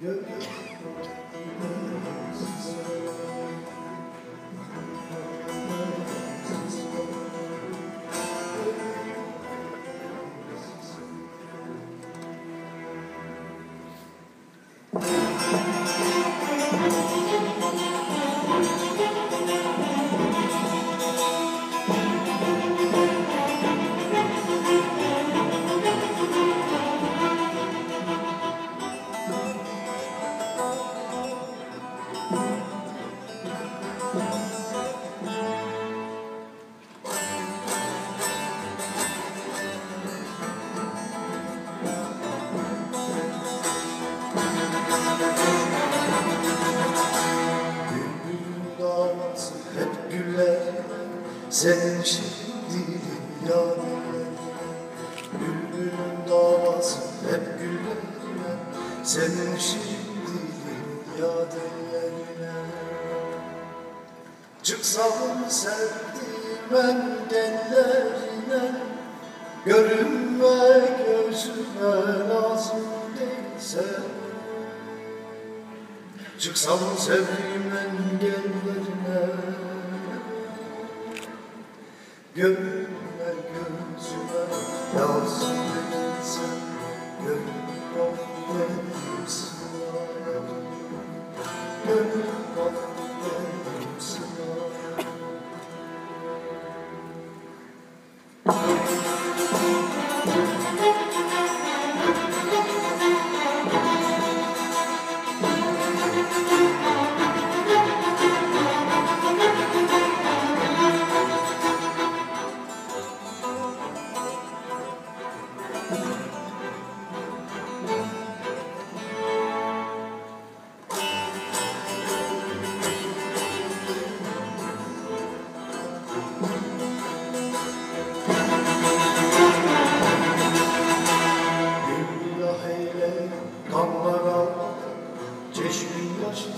pişman Bülbülün Senin şimdi yadeler Bülbülün davası hep güller Senin şimdi yadelerine Çıksam sevdiğim engellerine Görünme gözüme lazım değilse Çıksam sevdiğim engellerine Görünme gözüme lazım değilse Gönül of benim sınavım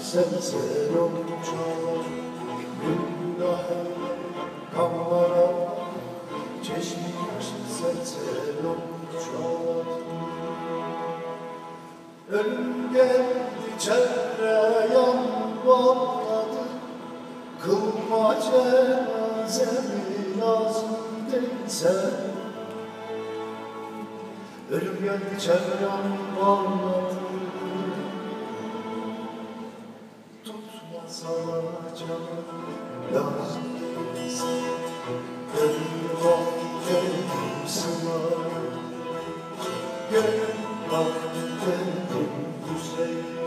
yaşı senser olacak Güllah eyle kanlara Çeşmin yaşı senser olacak Ölüm geldi çevreyan bağladı Kılma cenazemi lazım değilse Ölüm geldi çevrem bağladı Gönül bak gönlüm güzel